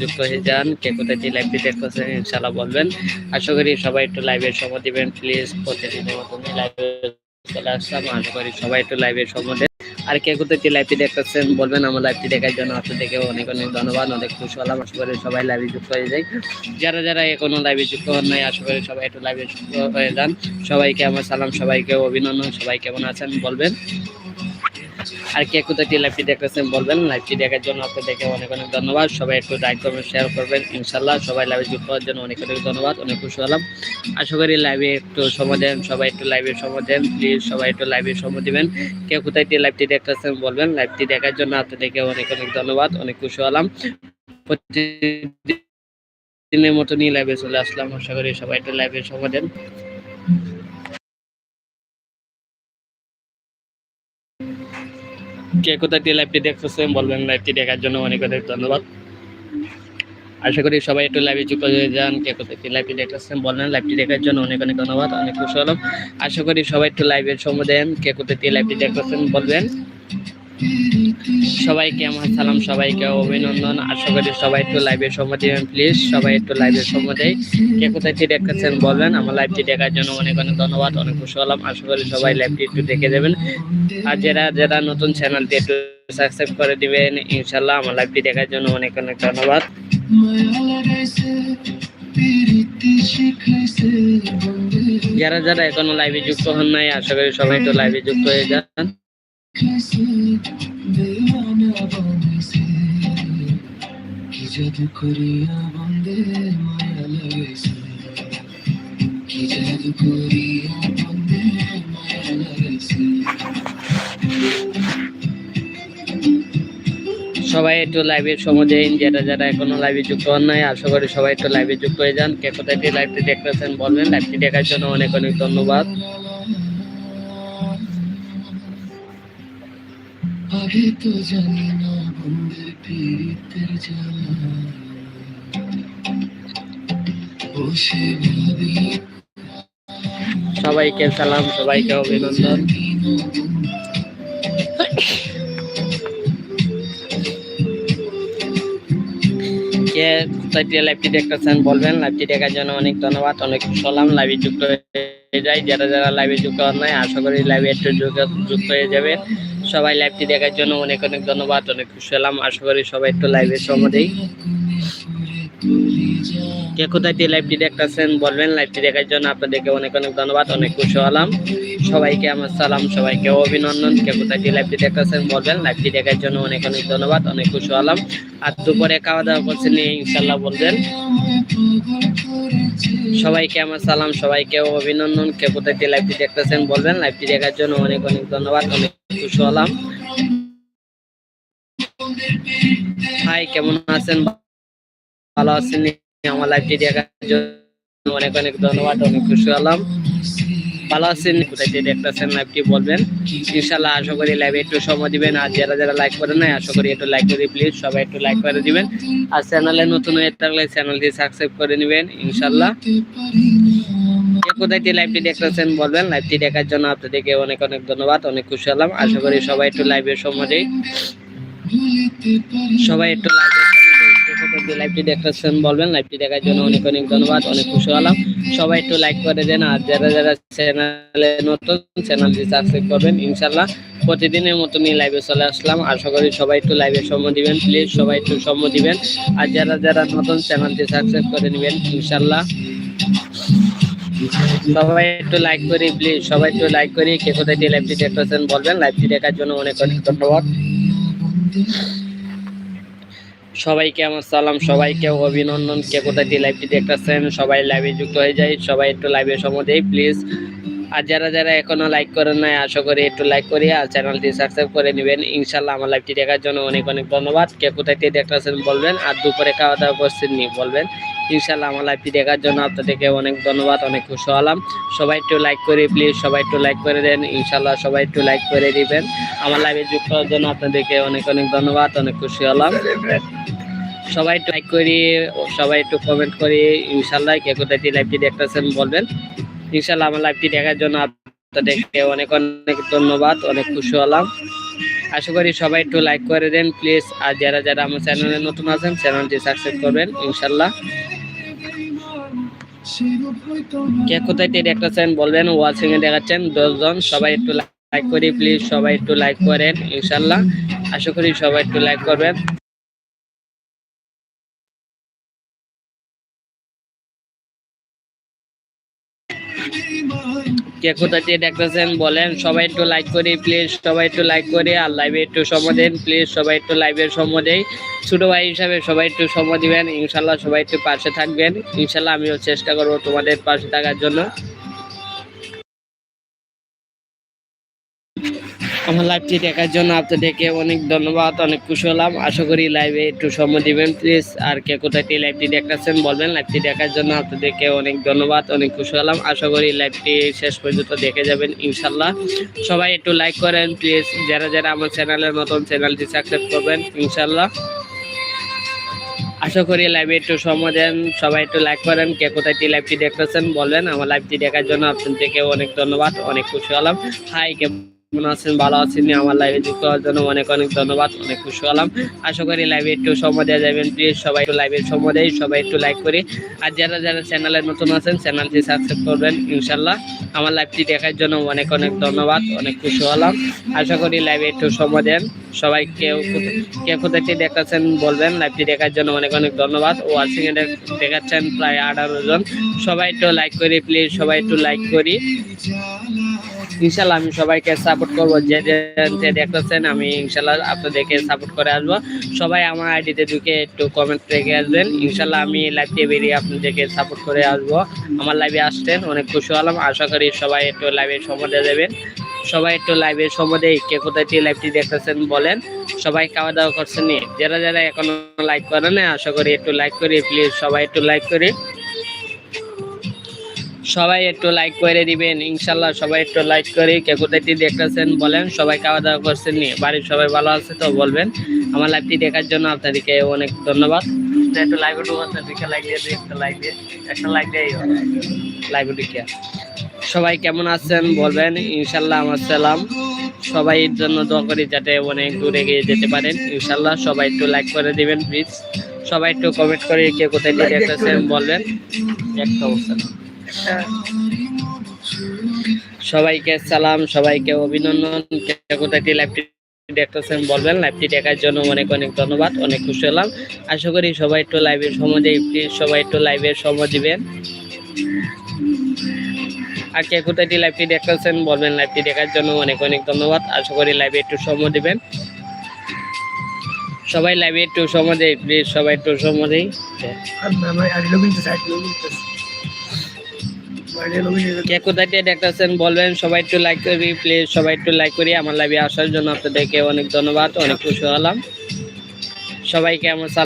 যুক্ত হয়ে যান, কে কোথায় যে লাইভটি দেখতেছেন ইনশাল্লাহ বলবেন। আশা করি সবাই একটু লাইভের সময় দিবেন প্লিজ প্রতিদিনের মতন লাইভে চলে আসলাম। আশা করি সবাই একটু লাইভের দেন। আর কে কোথায় যে লাইভটি দেখতেছেন বলবেন, আমার লাইভটি দেখার জন্য আপনাদেরকে অনেক অনেক ধন্যবাদ, অনেক খুশি হলাম। আশা করি সবাই লাইভে যুক্ত হয়ে যায় যারা যারা এখনও লাইভে যুক্ত হন নাই, আশা করি সবাই একটু লাইভে যুক্ত হয়ে যান। সবাইকে আমার সালাম, সবাইকে অভিনন্দন, সবাই কেমন আছেন বলবেন। আর কে কোথায় লাইভটি দেখতেছেন বলবেন? লাইভটি দেখার জন্য আপনাদেরকে অনেক অনেক ধন্যবাদ। সবাই একটু লাইক করবেন শেয়ার করবেন ইনশাল্লাহ সবাই লাইভে যুক্ত হওয়ার জন্য অনেক অনেক ধন্যবাদ। অনেক খুশি হলাম। আশা করি লাইভে একটু সময় দেন। সবাই একটু লাইভে সময় দেন। প্লিজ সবাই একটু লাইভে সময় দিবেন। কে কোথায় লাইভটি দেখতেছেন বলবেন। লাইভটি দেখার জন্য আপনাদেরকে অনেক অনেক ধন্যবাদ। অনেক খুশি হলাম। প্রতিদিনের মতো নিয়ে লাইভে চলে আসলাম। আশা করি সবাই একটু লাইভে সময় দেন। কে কোথায় দিয়ে লাইভটি দেখতেছেন বলবেন লাইভটি দেখার জন্য অনেক অনেক ধন্যবাদ। আশা করি সবাই একটু লাইভে যুক্ত হয়ে যান, কে কোথায় লাইভটি দেখতেছেন বললেন লাইভটি দেখার জন্য অনেক অনেক ধন্যবাদ, অনেক খুশি হলাম। আশা করি সবাই একটু লাইভের সময় দেন, কে কোথায় লাইভটি দেখতেছেন বলবেন। সবাইকে আমার সালাম সবাইকে, অভিনন্দন। আশা করি সবাই একটু লাইভের সময় দিবেন প্লিজ সবাই একটু লাইভের সময় দেয় কে কোথায় থেকে দেখতেছেন বলবেন। আমার লাইভটি দেখার জন্য অনেক অনেক ধন্যবাদ, অনেক খুশি হলাম। আশা করি সবাই লাইভটি একটু দেখে দেবেন। আর যারা যারা নতুন চ্যানেলটি একটু সাবস্ক্রাইব করে দিবেন ইনশাল্লাহ আমার লাইভটি দেখার জন্য অনেক অনেক ধন্যবাদ। যারা যারা এখনও লাইভে যুক্ত হন নাই, আশা করি সবাই একটু লাইভে যুক্ত হয়ে যান। সবাই একটু লাইভে সময় দিন, যারা যারা এখনও লাইভে যুক্ত হন নাই, আশা করি সবাই একটু লাইভে যুক্ত হয়ে যান। কে কোথায় লাইভটি দেখতেছেন বলবেন। লাইভটি দেখার জন্য অনেক অনেক ধন্যবাদ। আগে তো জানি না বন্দের পীড়িতের জ্বালা। বসে ভাবি, সবাইকে সালাম, সবাইকে অভিনন্দন। কে কোথায় লাইভটি দেখতেছেন বলবেন? লাইভটি দেখার জন্য অনেক ধন্যবাদ, অনেক হলাম লাইভে যুক্ত হয়ে যায় যারা যারা লাইভে যুক্ত হন নাই, আশা করি লাইভে একটু যুক্ত হয়ে যাবে। সবাই লাইভটি দেখার জন্য অনেক অনেক ধন্যবাদ, অনেক খুশি হলাম। আশা করি সবাই একটু লাইভে সময় দেই। কে কোথায় দিয়ে লাইভটি দেখতেছেন বলবেন লাইভটি দেখার জন্য আপনাদেরকে অনেক অনেক ধন্যবাদ, অনেক খুশি হলাম। সবাইকে আমার সালাম, সবাইকে অভিনন্দন। কে কোথায় দিয়ে লাইভটি দেখতেছেন বলবেন লাইভটি দেখার জন্য অনেক অনেক ধন্যবাদ, অনেক খুশি হলাম। আর দুপুরে খাওয়া দাওয়া করছেন ইনশাল্লাহ বলবেন। সবাইকে আমার সালাম সবাইকে অভিনন্দন। কে কোথায় লাইভটি দেখতেছেন বলবেন লাইভটি দেখার জন্য অনেক অনেক ধন্যবাদ অনেক খুশি হলাম। হাই কেমন আছেন? ভালো আছেন আমার লাইভটি দেখার জন্য অনেক অনেক ধন্যবাদ অনেক খুশি হলাম। ভালো আছেন? কোথায় দিয়ে দেখতেছেন লাইভটি বলবেন? ইনশাল্লাহ আশা করি লাইভে একটু সময় দিবেন। আর যারা যারা লাইক করেন নাই, আশা করি একটু লাইক করে প্লিজ সবাই একটু লাইক করে দিবেন। আর চ্যানেলে নতুন হয়ে থাকলে চ্যানেলটি সাবস্ক্রাইব করে নেবেন, ইনশাল্লাহ। কোথায় লাইভটি দেখতেছেন বলবেন? লাইভটি দেখার জন্য আপনাদেরকে অনেক অনেক ধন্যবাদ, অনেক খুশি হলাম। আশা করি সবাই একটু লাইভে সময় সবাই একটু লাইভে লাইভটি দেখতেছেন বলবেন লাইভটি দেখার জন্য অনেক অনেক ধন্যবাদ, অনেক খুশি হলাম। সবাই একটু লাইক করে দেন, আর যারা যারা চ্যানেলে নতুন চ্যানেলটি সাবস্ক্রাইব করবেন ইনশাল্লাহ প্রতিদিনের মতনই লাইভে চলে আসলাম। আশা করি সবাই একটু লাইভে সময় দিবেন প্লিজ সবাই একটু সময় দিবেন। আর যারা যারা নতুন চ্যানেলটি সাবস্ক্রাইব করে নেবেন ইনশাল্লাহ সবাই একটু লাইক করি প্লিজ সবাই একটু লাইক করি কে কোথায় লাইভটি দেখতেছেন বলবেন। লাইভটি দেখার জন্য অনেক অনেক ধন্যবাদ। সবাইকে আমার সালাম সবাইকে অভিনন্দন, কে কোথায় দিয়ে লাইভটি দেখতেছেন, সবাই লাইভে যুক্ত হয়ে যায় সবাই একটু লাইভে সময় দেয় প্লিজ আর যারা যারা এখনও লাইক করেন নাই, আশা করি একটু লাইক করি আর চ্যানেলটি সাবস্ক্রাইব করে নেবেন। ইনশাল্লাহ আমার লাইভটি দেখার জন্য অনেক অনেক ধন্যবাদ। কে কোথায় দেখতেছেন বলবেন, আর দুপুরে খাওয়া দাওয়া করছেন নি বলবেন। ইনশাল্লাহ আমার লাইভটি দেখার জন্য আপনাদেরকে অনেক ধন্যবাদ, অনেক খুশি হলাম। সবাই একটু লাইক করি প্লিজ সবাই একটু লাইক করে দেন। ইনশাল্লাহ সবাই একটু লাইক করে দিবেন। আমার লাইভে যুক্ত হওয়ার জন্য আপনাদেরকে অনেক অনেক ধন্যবাদ, অনেক খুশি হলাম। সবাই লাইক করি, সবাই একটু কমেন্ট করি। ইনশাল্লাহ কে কোথায় লাইভটি দেখতেছেন বলবেন। ইনশাল্লাহ আমার লাইভটি দেখার জন্য আপনাদেরকে অনেক অনেক ধন্যবাদ, অনেক খুশি হলাম। আশা করি সবাই একটু লাইক করে দেন প্লিজ আর যারা যারা আমার চ্যানেলে নতুন আছেন চ্যানেলটি সাবস্ক্রাইব করবেন ইনশাল্লাহ কে কোথায় থেকে দেখতেছেন বলবেন ওয়াচিং এ দেখাচ্ছেন, দশজন, সবাই একটু লাইক করি প্লিজ সবাই একটু লাইক করেন ইনশাল্লাহ আশা করি সবাই একটু লাইক করবেন। কে কোথা দিয়ে দেখতেছেন বলেন, সবাই একটু লাইক করে প্লিজ সবাই একটু লাইক করে, আর লাইভে একটু সময় দেন প্লিজ সবাই একটু লাইভের সময় দেয় ছোটো ভাই হিসাবে সবাই একটু সময় দিবেন, ইনশাল্লাহ সবাই একটু পাশে থাকবেন। ইনশাল্লাহ আমিও চেষ্টা করব তোমাদের পাশে থাকার জন্য। আমার লাইভটি দেখার জন্য আপনাদেরকে অনেক ধন্যবাদ, অনেক খুশি হলাম। আশা করি লাইভে একটু সময় দিবেন প্লিজ আর কে কোথায় লাইভটি দেখতেছেন বলবেন লাইভটি দেখার জন্য আপনাদেরকে অনেক ধন্যবাদ, অনেক খুশি হলাম। আশা করি লাইভটি শেষ পর্যন্ত দেখে যাবেন ইনশাল্লাহ সবাই একটু লাইক করেন প্লিজ যারা যারা আমার চ্যানেলের নতুন চ্যানেলটি সাবস্ক্রাইব করবেন ইনশাল্লাহ আশা করি লাইভে একটু সময় দেন, সবাই একটু লাইক করেন, কে কোথায় লাইভটি দেখতেছেন বলবেন। আমার লাইভটি দেখার জন্য আপনাদেরকে অনেক ধন্যবাদ, অনেক খুশি হলাম। হাই কেমন আছেন? ভালো আছেন আমার লাইভে যুক্ত হওয়ার জন্য অনেক অনেক ধন্যবাদ, অনেক খুশি হলাম। আশা করি লাইভে একটু সময় দেওয়া যাবেন প্লিজ সবাই একটু লাইভে সময় দেয়, সবাই একটু লাইক করি। আর যারা যারা চ্যানেলে নতুন আছেন চ্যানেলটি সাবস্ক্রাইব করবেন ইনশাল্লাহ আমার লাইভটি দেখার জন্য অনেক অনেক ধন্যবাদ, অনেক খুশি হলাম। আশা করি লাইভে একটু সময় দেন। সবাই কেউ কে কোথায় দেখাচ্ছেন বলবেন। লাইভটি দেখার জন্য অনেক অনেক ধন্যবাদ। এ দেখ- দেখাচ্ছেন প্রায় আঠারো জন। সবাই একটু লাইক করি প্লিজ সবাই একটু লাইক করি। ইনশাল্লাহ আমি সবাইকে সাপোর্ট করব। যে যে দেখতেছেন, আমি ইনশাল্লাহ আপনাদেরকে সাপোর্ট করে আসব। সবাই আমার আইডিতে ঢুকে একটু কমেন্ট রেখে আসবেন। ইনশাল্লাহ আমি লাইভে বেরিয়ে আপনাদেরকে সাপোর্ট করে আসব। আমার লাইভে আসছেন, অনেক খুশি হলাম। আশা করি সবাই একটু লাইভে সময় দিয়ে দেবেন। সবাই একটু লাইভে সময় দিয়ে কে কোথায় লাইভটি দেখতেছেন বলেন। সবাই খাওয়া দাওয়া করছেন যারা যারা এখনও লাইক করেন না আশা করি একটু লাইক করি। প্লিজ সবাই একটু লাইক করি। সবাই একটু লাইক করে দিবেন ইনশাল্লাহ সবাই একটু লাইক করে কে কোথায় থেকে দেখতেছেন বলেন সবাই খাওয়া দাওয়া করছেন নি বাড়ির সবাই ভালো আছে তো বলবেন। আমার লাইভটি দেখার জন্য আপনাদেরকে অনেক ধন্যবাদ। একটু লাইভ লাইক দিয়ে দিই একটা লাইক দিয়ে একটা লাইক দিয়ে লাইভ ঢুকে সবাই কেমন আছেন বলবেন ইনশাল্লাহ আমার সালাম। সবাই এর জন্য দোয়া করি যাতে অনেক দূরে গিয়ে যেতে পারেন ইনশাল্লাহ সবাই একটু লাইক করে দিবেন প্লিজ সবাই একটু কমেন্ট করে কে কোথায় দেখতেছেন বলবেন। একটা অবস্থা। সবাইকে সালাম সবাইকে অভিনন্দন। কোথায় লাইভটি দেখতেছেন বলবেন লাইভটি দেখার জন্য অনেক অনেক ধন্যবাদ অনেক খুশি হলাম। আশা করি সবাই একটু লাইভের সময় দেয় প্লিজ সবাই একটু লাইভের সময় দিবেন। আর কে কোথায় লাইভটি দেখতেছেন বলবেন লাইভটি দেখার জন্য অনেক অনেক ধন্যবাদ। আশা করি লাইভে একটু সময় দিবেন। সবাই লাইভে একটু সময় দেয় প্লিজ সবাই একটু সময় দেয় কে কোথায় দেখতেছেন বলবেন, সবাই একটু লাইক করি প্লিজ সবাই একটু লাইক করি। আমার লাইভে আসার জন্য আপনাদেরকে অনেক ধন্যবাদ, অনেক খুশি হলাম। সবাইকে আমার